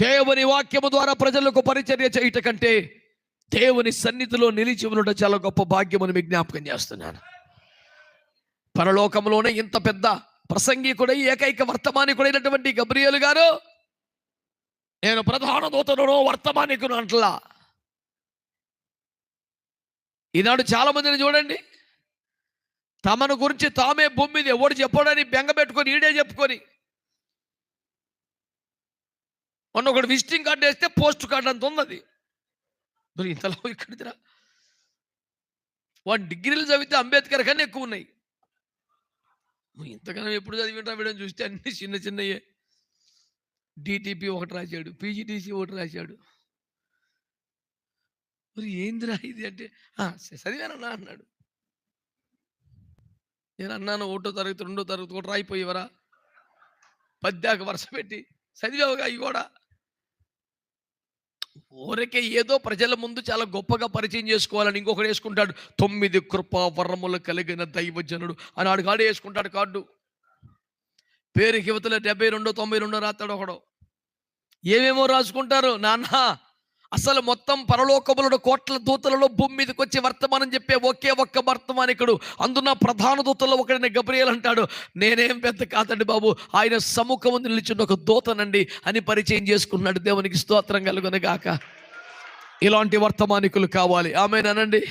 దేవుని వాక్యము ద్వారా ప్రజలకు పరిచర్య చేయుట కంటే దేవుని సన్నిధిలో నిలిచి ఉండడం చాలా గొప్ప భాగ్యమని మీకు జ్ఞాపకం చేస్తున్నాను. పరలోకంలోనే ఇంత పెద్ద ప్రసంగికుడై ఏకైక వర్తమానికుడైనటువంటి గబ్రియలు గారు నేను ప్రధాన దూతను వర్తమానికును అంటలా ఈనాడు చాలా మందిని చూడండి. తమను గురించి తామే భూమి మీద ఎవడు చెప్పడని బెంగ పెట్టుకొని ఈడే చెప్పుకొని మొన్న ఒకడు విజిటింగ్ కార్డు వేస్తే పోస్ట్ కార్డు అంత ఉన్నది. మరి ఇంతలో ఇక్కడిదిరా వాడు డిగ్రీలు చదివితే అంబేద్కర్ కన్నా ఎక్కువ ఉన్నాయి. నువ్వు ఇంతకన్నా ఎప్పుడు చదివింటా వీడని చూస్తే అన్ని చిన్న చిన్నయే. డిటిపి ఒకటి రాశాడు పీజీటీసీ ఒకటి రాశాడు. మరి ఏందిరా ఇది అంటే చదివానన్నా అన్నాడు. నేను అన్నాను ఒకటో తరగతి రెండో తరగతి కూడా రాయిపోయేవరా. పద్యాక వరుస పెట్టి చదివావుగా ఇవి కూడా ఊరికే ఏదో ప్రజల ముందు చాలా గొప్పగా పరిచయం చేసుకోవాలని ఇంకొకటి వేసుకుంటాడు. తొమ్మిది కృపా వరములు కలిగిన దైవజనుడు. అని ఆడు కాడు వేసుకుంటాడు కార్డు. పేరు యువతలో డెబ్బై రెండో తొంభై రెండో రాస్తాడు ఒకడు. ఏమేమో రాసుకుంటారు? నాన్న అసలు మొత్తం పరలోకములను కోట్ల దూతలలో భూమి మీదకి వచ్చి వర్తమానం చెప్పే ఒకే ఒక్క వర్తమానికుడు. అందున ప్రధాన దూతల్లో ఒకడిని గబ్రియల్ అంటాడు నేనేం పెద్ద కాదండి బాబు ఆయన సముఖం నిలిచిన ఒక దూతనండి అని పరిచయం చేసుకున్నాడు. దేవునికి స్తోత్రం కలుగునగాక. ఇలాంటి వర్తమానికులు కావాలి. ఆమెనండి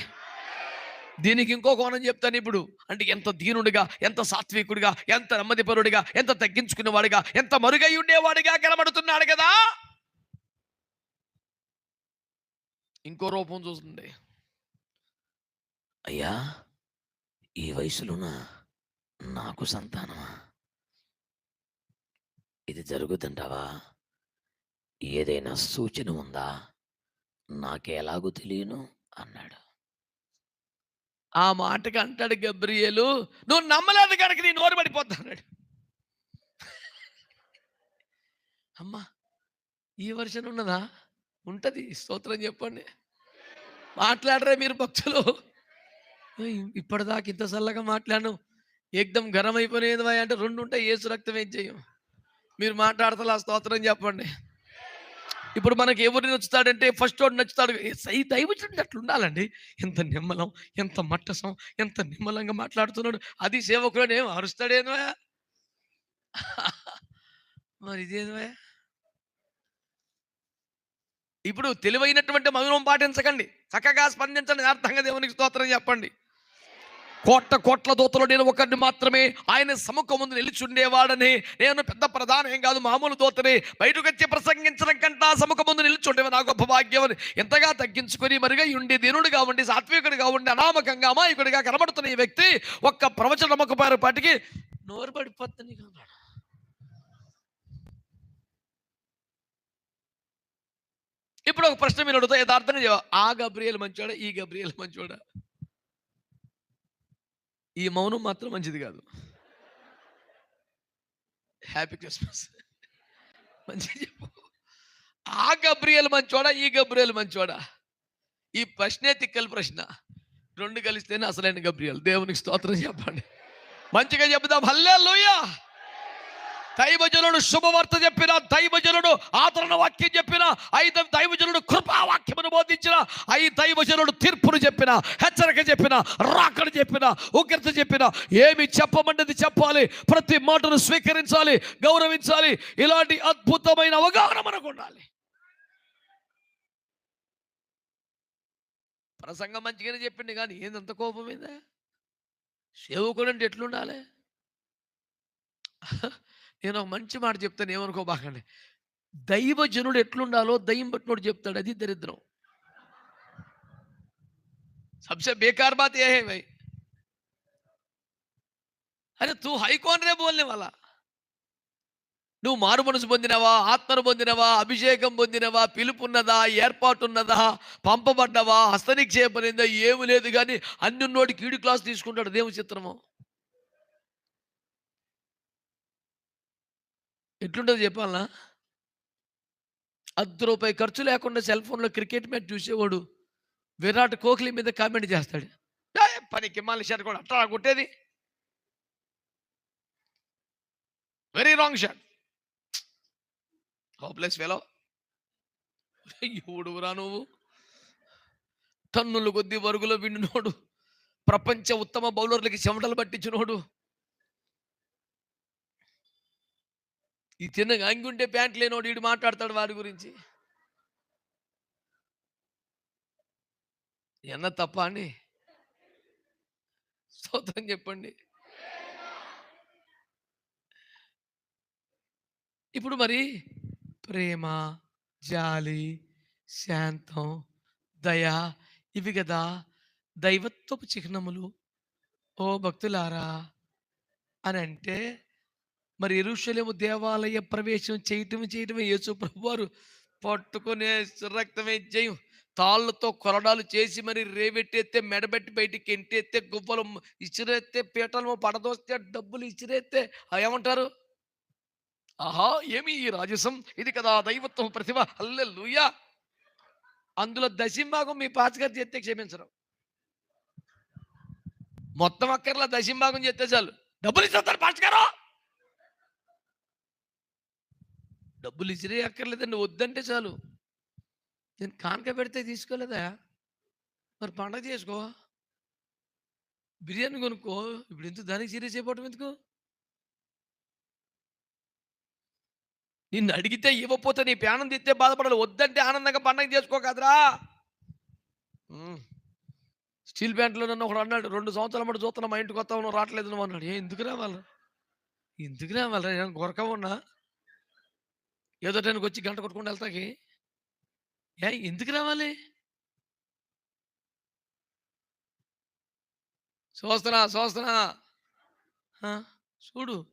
దీనికి ఇంకో కోణం చెప్తాను ఇప్పుడు. అంటే ఎంత దీనుడిగా ఎంత సాత్వికుడిగా ఎంత నెమ్మదిపరుడిగా ఎంత తగ్గించుకునేవాడిగా ఎంత మరుగై ఉండేవాడిగా కనబడుతున్నాడు కదా! ఇంకో రూపం చూస్తుంది అయ్యా ఈ వయసులోన? నాకు సంతానమా? ఇది జరుగుతుంటావా? ఏదైనా సూచన ఉందా? నాకెలాగూ తెలియను అన్నాడు. ఆ మాటకి అంటాడు గబ్రియేలు నువ్వు నమ్మలేదు కనుక నీ నోరు పడిపోతా అన్నాడు. అమ్మా ఈ వర్షన్ ఉన్నదా? ఉంటుంది. స్తోత్రం చెప్పండి. మాట్లాడరే మీరు భక్తులు ఇప్పటిదాకా ఇంత చల్లగా మాట్లాడను. ఏకదం గరం అయిపోయినది అంటే రెండు ఉంటాయి. ఏసు రక్తం ఏం చేయం? మీరు మాట్లాడతలా స్తోత్రం చెప్పండి. ఇప్పుడు మనకి ఎవరు నచ్చుతాడంటే ఫస్ట్ వాడు నచ్చుతాడు. సై దైవచుడు అట్లా ఉండాలండి. ఎంత నిమ్మలం ఎంత మట్టసం ఎంత నిమ్మలంగా మాట్లాడుతున్నాడు. అది సేవకుడు ఏం అరుస్తాడేనో మరి ఇదేదో ఇప్పుడు తెలివైనటువంటి మౌనం పాటించకండి. చక్కగా స్పందించండి. అర్థంగా దేవునికి స్తోత్రం చెప్పండి. కోట్ల కోట్ల దూతలు నేను ఒకరిని మాత్రమే ఆయన సముఖం ముందు నిలిచి ఉండేవాడని నేను పెద్ద ప్రధానం ఏం కాదు మామూలు దూతని. బయటకు వచ్చి ప్రసంగించడం కంటే ఆ సముఖం ముందు నిలుచుండేవి నా గొప్ప భాగ్యం అని ఎంతగా తగ్గించుకొని మరిగా ఉండి దీనుడిగా ఉండి సాత్వికుడిగా ఉండి అనామకంగా అమాయకుడిగా కనబడుతున్న ఈ వ్యక్తి ఒక్క ప్రవచన ఒక నోరు పడిపోతుంది అన్నాడు ఇప్పుడు ఒక ప్రశ్న మీరు అడుగుతా యథార్థం ఆ గబ్రియల్ మంచోడా ఈ గబ్రియల్ మంచోడా? ఈ మౌనం మాత్రం మంచిది కాదు. హ్యాపీ క్రిస్మస్ మంచిగా చెప్పు. ఆ గబ్రియల్ మంచోడా ఈ గబ్రియల్ మంచోడా? ఈ ప్రశ్నే తిక్కల ప్రశ్న. రెండు కలిస్తేనే అసలైన గబ్రియల్. దేవునికి స్తోత్రం చెప్పండి. మంచిగా చెబుదాం. హల్లే దైవజనుడు శుభవార్త చెప్పిన దైవజనుడు ఆదరణ వాక్యం చెప్పిన ఐదు దైవజనుడు కృపావాక్యమును బోధించిన ఐ దైవజనుడు తీర్పును చెప్పిన హెచ్చరిక చెప్పిన రాకడు చెప్పిన ఉగ్రత చెప్పిన ఏమి చెప్పమంటది చెప్పాలి ప్రతి మాటను స్వీకరించాలి గౌరవించాలి ఇలాంటి అద్భుతమైన అవగాహన మనకు ఉండాలి. ప్రసంగం మంచిగానే చెప్పింది కానీ ఏందంత కోపమైందా? సేవకుడు అంటే ఎట్లుండాలి? నేను ఒక మంచి మాట చెప్తాను ఏమనుకోబాకండి దైవజనుడు ఎట్లుండాలో దయ్యం పట్టినోడు చెప్తాడు అది దరిద్రం सबसे बेकार बात यह है भाई అరే తూ హై కౌన్ రే బోల్నే వాళ్ళ నువ్వు మారు మనసు పొందినవా ఆత్మను పొందినవా అభిషేకం పొందినవా పిలుపు ఉన్నదా ఏర్పాటు ఉన్నదా పంపబడ్డవా హస్తనిక్షేపనిందా ఏమి లేదు కానీ అన్ని ఉన్నోటి కీడు క్లాస్ తీసుకుంటాడు దేవుని చిత్రము ఎట్లుంటుంది చెప్పాలనా? అర్ధ రూపాయి ఖర్చు లేకుండా సెల్ ఫోన్లో క్రికెట్ మ్యాచ్ చూసేవాడు విరాట్ కోహ్లీ మీద కామెంట్ చేస్తాడు. పని పనికి మళ్ళీ షాట్ కూడా అట్లా కొట్టేది. Very wrong shot. Hopeless fellow. ఎవడురా నువ్వు? తన్నులు కొద్ది వరుగులో విండినోడు ప్రపంచ ఉత్తమ బౌలర్లకి చెమటలు పట్టించినోడు. ఈ చిన్నగా అంగుంటే ప్యాంట్ లేనోడు వీడు మాట్లాడతాడు వారి గురించి. ఎన్న తప్ప అండి? స్తోత్రం చెప్పండి. ఇప్పుడు మరి ప్రేమ జాలి శాంతం దయ ఇవి కదా దైవత్వపు చిహ్నములు. ఓ భక్తులారా అని అంటే మరి ఎరుషలేము దేవాలయ ప్రవేశం చేయటం చేయటమే యేసు ప్రభు వారు పట్టుకునే రక్తమే జయం. తాళ్ళతో కొరడాలు చేసి మరి రేవెట్టేస్తే మెడబెట్టి బయటికి ఎంటేస్తే గువ్వలు ఇచ్చిరేస్తే పీటలు పడదోస్తే డబ్బులు ఇచ్చిరేస్తే ఏమంటారు? ఆహా ఏమి ఈ రాజసం? ఇది కదా దైవత్వం ప్రతిభ. అల్లెలుయా అందులో దశింభాగం మీ పాచగారు చేస్తే క్షమించరు. మొత్తం అక్కర్లా దశింభాగం చేస్తే చాలు. డబ్బులు ఇస్తారు పాచగారు డబ్బులు ఇసిరే అక్కర్లేదండి వద్దంటే చాలు. నేను కానుక పెడితే తీసుకోలేదా? మరి పండగ చేసుకో. బిర్యానీ కొనుక్కో. ఇప్పుడు ఎందుకు దానికి సీరియస్ అయిపోవటం ఎందుకు? నిన్ను అడిగితే ఇవ్వకపోతే నీ ప్రాణం తెస్తే బాధపడాలి. వద్దంటే ఆనందంగా పండగ చేసుకో కదరా. స్టీల్ ప్యాంట్లో నన్ను ఒకడు అన్నాడు రెండు సంవత్సరాల మటు చూస్తున్నా మా ఇంటికి వస్తా రావట్లేదు నువ్వు అన్నాడు. ఏ ఎందుకు రావాలి? ఎందుకు రావాలి? నేను గొరక ఉన్నా? ఏదో టైంకి వచ్చి గంట కొట్టుకుంటూ వెళ్తాకి. ఏ ఎందుకు రావాలి? చూస్తున్నా చూస్తున్నా ఆ, చూడు.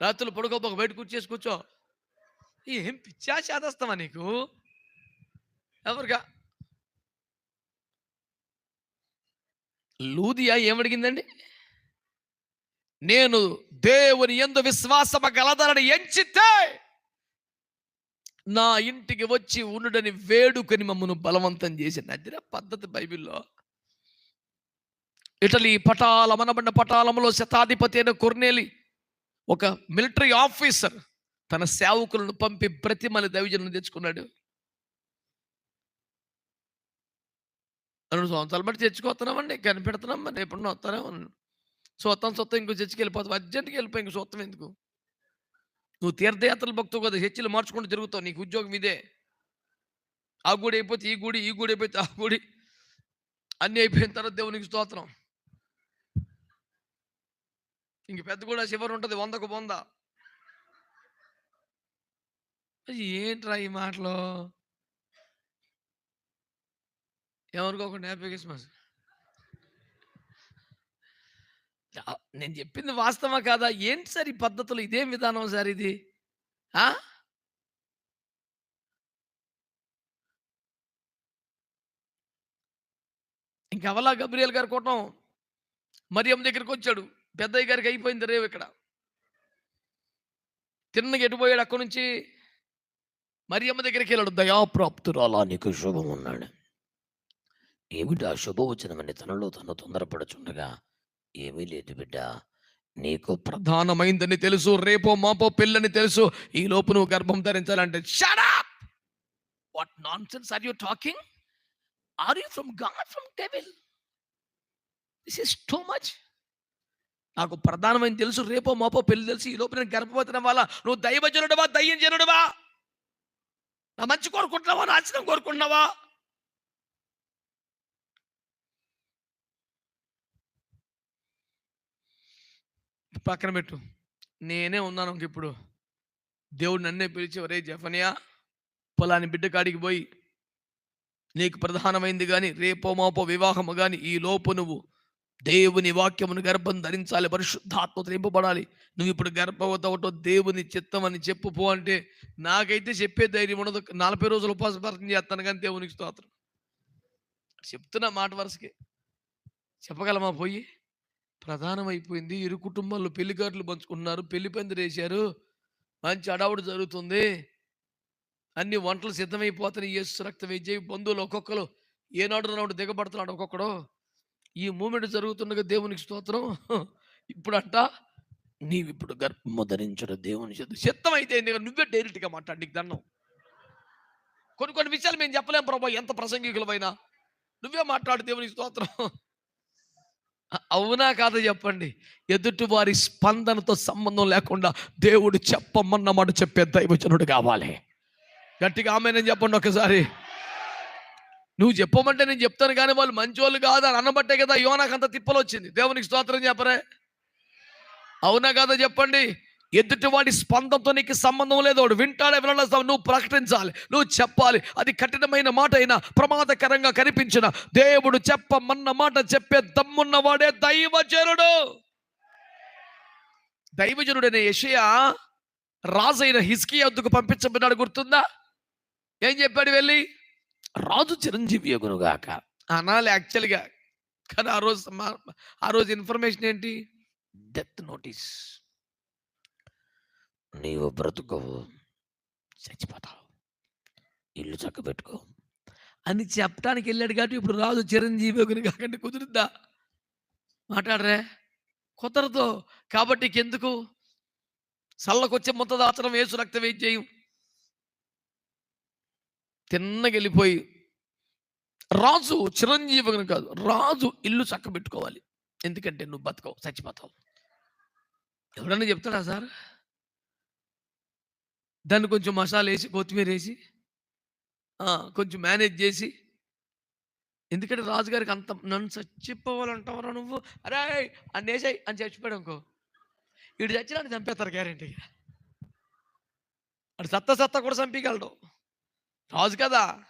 రాత్రులు పడుకోపోక బయట కూర్చేసి కూర్చో. ఏం పిచ్చా చేదస్తావా నీకు? ఎవరిగా? లూదియా ఏమడిగిందండి? నేను దేవుని ఎందు విశ్వాసమ గలదనని ఎంచితే నా ఇంటికి వచ్చి ఉండుడని వేడుకని మమ్మను బలవంతం చేసింది అదిరా పద్ధతి బైబిల్లో. ఇటలీ పటాల మనబడిన పటాలంలో శతాధిపతి అయిన కొర్నేలి ఒక మిలిటరీ ఆఫీసర్ తన సేవకులను పంపి ప్రతిమల దైవజనం తెచ్చుకున్నాడు. రెండు సంవత్సరాలు బట్టి తెచ్చుకోతున్నామండి కనిపెడుతున్నాం మరి ఎప్పుడన్నా వస్తానే ఉన్నాను సొత్తం సొత్తం ఇంకో చర్చికి వెళ్ళిపోతాం అర్జెంట్కి వెళ్ళిపోయి ఇంకో సొత్తం ఎందుకు? నువ్వు తీర్థయాత్రలు భక్తువు కదా చర్చిలు మార్చుకుంటూ తిరుగుతావు నీకు ఉద్యోగం ఇదే. ఆ గుడి అయిపోతే ఈ గుడి ఈ గుడి అయిపోతే ఆ గుడి. అన్నీ అయిపోయిన తర్వాత దేవునికి స్తోత్రం. ఇంక పెద్ద కూడా చివరి ఉంటుంది వందకు వంద. ఏంట్రా ఈ మాటలు? ఎవరికోకుండా హ్యాపీ క్రిస్మస్ ఆ, నేను చెప్పింది వాస్తవా కాదా? ఏంటి సార్ ఈ పద్ధతులు? ఇదేం విధానం సార్ ఇది? ఆ? అవలా గబ్రియల్ గారు కోటం మరియమ్మ దగ్గరికి వచ్చాడు. పెద్దయ్య గారికి అయిపోయింది రేవు ఇక్కడ. తిన్నగా ఎటుపోయాడు అక్కడి నుంచి. మరియమ్మ దగ్గరికి వెళ్ళాడు. దయాప్రాప్తురాలా నీకు శుభం ఉన్నాడు ఏమిటి ఆ శుభవచనమని తనలో తను తొందరపడుచుండగా ఏమీ లేదు బిడ్డ. నీకు ప్రధానమైందని తెలుసు రేపో మాపో పిల్లని తెలుసు. ఈ లోపు నువ్వు గర్భం ధరించాలంటే shut up what nonsense are you talking are you from God from devil this is too much నాకు ప్రధానమైన తెలుసు రేపో మాపో పెళ్ళి తెలుసు. ఈ లోపు నేను గర్భవతిన వల్ల నువ్వు దైవజనుడవా దయ్యం జనుడవా? నా మంచి కోరుకుంటున్నావా? నాశనం కోరుకుంటున్నావా? పక్కన పెట్టు. నేనే ఉన్నాను ఇప్పుడు. దేవుడు నన్నే పిలిచి ఒరే జఫనియా పొలాని బిడ్డ కాడికి పోయి నీకు ప్రధానమైంది కానీ రేపో మాపో వివాహము కానీ ఈ లోపు నువ్వు దేవుని వాక్యమును గర్భం ధరించాలి పరిశుద్ధాత్మ నింపబడాలి. నువ్వు ఇప్పుడు గర్భవతి దేవుని చిత్తం అని చెప్పు పో అంటే నాకైతే చెప్పే ధైర్యం ఉండదు. నలభై రోజులు ఉపవాస ప్రార్థన చేస్తాను కానీ దేవునికి స్తోత్రం. చెప్తున్నా మాట వరుసకి చెప్పగలమా పోయి? ప్రధానమైపోయింది. ఇరు కుటుంబాల్లో పెళ్ళి కార్డులు పంచుకుంటున్నారు. పెళ్ళి పందిరి వేశారు. మంచి అడావుడు జరుగుతుంది. అన్ని వంటలు సిద్ధమైపోతున్నాయి. యేసు రక్త విజయ్ బంధువులు ఒక్కొక్కరు. ఏనాడు నాడు దిగబడుతున్నాడు ఒక్కొక్కడు. ఈ మూమెంట్ జరుగుతుండగా దేవునికి స్తోత్రం. ఇప్పుడంట నీవు ఇప్పుడు గర్భము ధరించడం దేవుని చేత చిత్తం అయితే నువ్వే డైరెక్ట్గా మాట్లాడి నీకు దండం. కొన్ని కొన్ని విషయాలు మేము చెప్పలేం ప్రభా ఎంత ప్రసంగికులమైనా. నువ్వే మాట్లాడు దేవుని స్తోత్రం. అవునా కాదా చెప్పండి? ఎదుటి వారి స్పందనతో సంబంధం లేకుండా దేవుడు చెప్పమన్న మాట చెప్పే దైవజనుడు కావాలి. గట్టిగా ఆమె నేను చెప్పండి ఒకసారి నువ్వు చెప్పమంటే నేను చెప్తాను కానీ వాళ్ళు మంచోళ్ళు కాదు అని అనబట్టే కదా యోనాకు అంత తిప్పలు వచ్చింది దేవునికి స్తోత్రం చెప్పరే? అవునా కాదా చెప్పండి? ఎదుటి వాడి స్పందనతో నీకు సంబంధం లేదు. వాడు వింటాడే వినడం నువ్వు ప్రకటించాలి. నువ్వు చెప్పాలి. అది కఠినమైన మాట అయినా ప్రమాదకరంగా కనిపించిన దేవుడు చెప్పమన్న మాట చెప్పే దమ్మున్న వాడే దైవజనుడు. దైవజనుడైన యషయా రాజైన హిస్కియా వద్దకు పంపించబడినాడు గుర్తుందా? ఏం చెప్పాడు వెళ్ళి? రాజు చిరంజీవి యగునుగాక అనాలి యాక్చువల్గా కానీ ఆ రోజు ఆ రోజు ఇన్ఫర్మేషన్ ఏంటి? డెత్ నోటీస్ నీవు బ్రతుకవు. చచ్చిపోతావు. ఇల్లు చక్కబెట్టుకో. అని చెప్పడానికి వెళ్ళాడు కాబట్టి ఇప్పుడు రాజు చిరంజీవి యగుని కాకండి కుదురుద్దా? మాట్లాడరే. కుదరదు. కాబట్టి ఎందుకు చల్లకొచ్చే మొత్తం దాచడం వేసు రక్తం ఏం చేయం? తిన్నగెళ్ళిపోయి రాజు చిరంజీవి కాదు. రాజు ఇల్లు చక్కబెట్టుకోవాలి. ఎందుకంటే నువ్వు బతకవు చచ్చిపోతావు. ఎవడన్నా చెప్తాడా సార్? దాన్ని కొంచెం మసాలా వేసి కొత్తిమీర వేసి కొంచెం మేనేజ్ చేసి. ఎందుకంటే రాజుగారికి అంత నన్ను చచ్చిపోవాలంటావరా నువ్వు? అరే అని వేసాయి అని చచ్చిపోయాడు అనుకో. వీడు చచ్చినాడు చంపేస్తారు గ్యారెంటీగా అటు సత్త సత్త కూడా చంపగలడు రాజు కదా.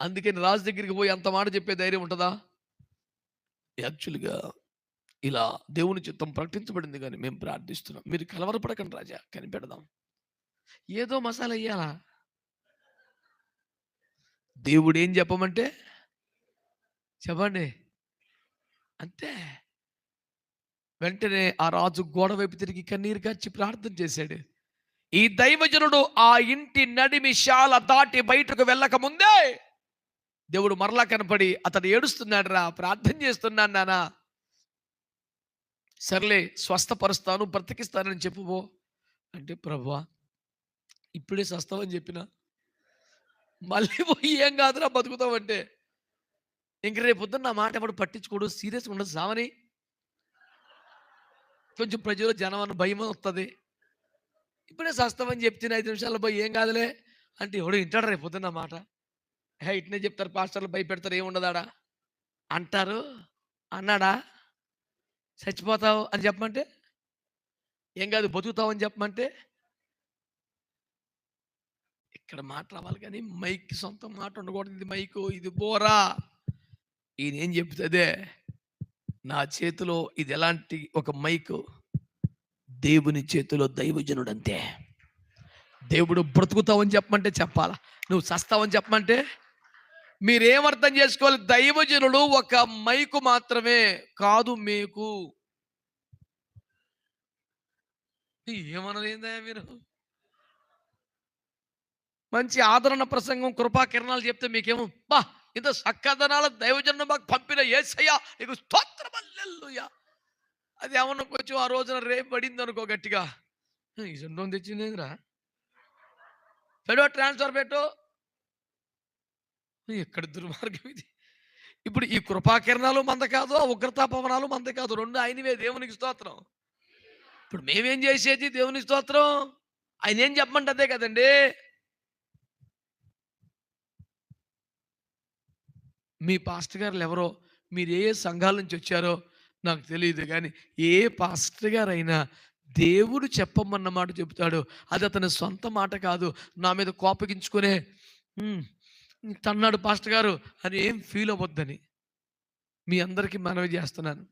అందుకని రాజు దగ్గరికి పోయి అంత మాట చెప్పే ధైర్యం ఉంటుందా? యాక్చువల్గా ఇలా దేవుని చిత్తం ప్రకటించబడింది కానీ మేము ప్రార్థిస్తున్నాం. మీరు కలవరపడకండి రాజా. కనిపెడదాం. ఏదో మసాలా వేయాలా దేవుడు ఏం చెప్పమంటే చెప్పండి. అంతే. వెంటనే ఆ రాజు గోడ వైపు తిరిగి కన్నీరు కార్చి ప్రార్థన చేశాడు. ఈ దైవజనుడు ఆ ఇంటి నడిమి శాల దాటి బయటకు వెళ్ళక ముందే దేవుడు మరలా కనపడి అతడు ఏడుస్తున్నాడు రా ప్రార్థన చేస్తున్నాను నానా. సర్లే స్వస్థపరుస్తాను బ్రతికిస్తానని చెప్పుబో అంటే ప్రభువా ఇప్పుడే సస్తావని చెప్పిన? మళ్ళీ పోయి ఏం కాదురా బతుకుతావంటే. ఇంక రేపు పొద్దున్న నా మాట ఎప్పుడు పట్టించుకోడు సీరియస్గా ఉండదు సామని కొంచెం ప్రజలు జనం అన్న భయం వస్తుంది. ఇప్పుడే సస్తావని చెప్తే ఐదు నిమిషాల్లో పోయి ఏం కాదులే అంటే ఎవడు వింటాడు రేపు పొద్దున్న మాట. హే ఇట్నే చెప్తారు పాస్టర్లు భయపెడతారు ఏముండదాడా అంటారు అన్నాడా? చచ్చిపోతావు అని చెప్పమంటే? ఏం కాదు బతుకుతావు అని చెప్పమంటే? ఇక్కడ మాట రావాలి కానీ మైక్ సొంత మాట ఉండకూడదు. ఇది మైకు ఇది బోరా. ఈయన ఏం చెప్తుందే నా చేతిలో ఇది ఎలాంటి ఒక మైకు? దేవుని చేతిలో దైవజనుడు అంతే దేవుడు బ్రతుకుతావని చెప్పమంటే చెప్పాలా? నువ్వు చస్తావని చెప్పమంటే? మీరేమర్థం చేసుకోవాలి? దైవజనుడు ఒక మైకు మాత్రమే కాదు మీకు. ఏమనలేదా మీరు? మంచి ఆదరణ ప్రసంగం కృపా కిరణాలు చెప్తే మీకేమో బా ఇంత సక్కదనాల దైవజన్ మాకు పంపిన ఏసయ్యా నీకు స్తోత్రమల్లెల్లుయా అది ఏమన్నా కొంచెం ఆ రోజున రేపు పడింది అనుకో గట్టిగా ఈ సొంతం తెచ్చిందేదిరా? పెట్టో ట్రాన్స్ఫర్ పెట్టు. ఎక్కడ దుర్మార్గం ఇది? ఇప్పుడు ఈ కృపాకిరణాలు మంద కాదు ఆ ఉగ్రతా పవనాలు మంద కాదు రెండు ఆయనవే దేవునికి స్తోత్రం. ఇప్పుడు మేమేం చేసేది దేవునికి స్తోత్రం? ఆయన ఏం చెప్పమంటే అదే కదండి? మీ పాస్టర్ గారులు ఎవరో మీరు ఏ సంఘాల నుంచి వచ్చారో నాకు తెలియదు కానీ ఏ పాస్టర్ గారు అయినా దేవుడు చెప్పమన్న మాట చెబుతాడు. అది అతని సొంత మాట కాదు. నా మీద కోపగించుకునే తన్నాడు పాస్టర్ గారు అని ఏం ఫీల్ అవ్వద్దని. మీ అందరికీ మనవి చేస్తున్నాను.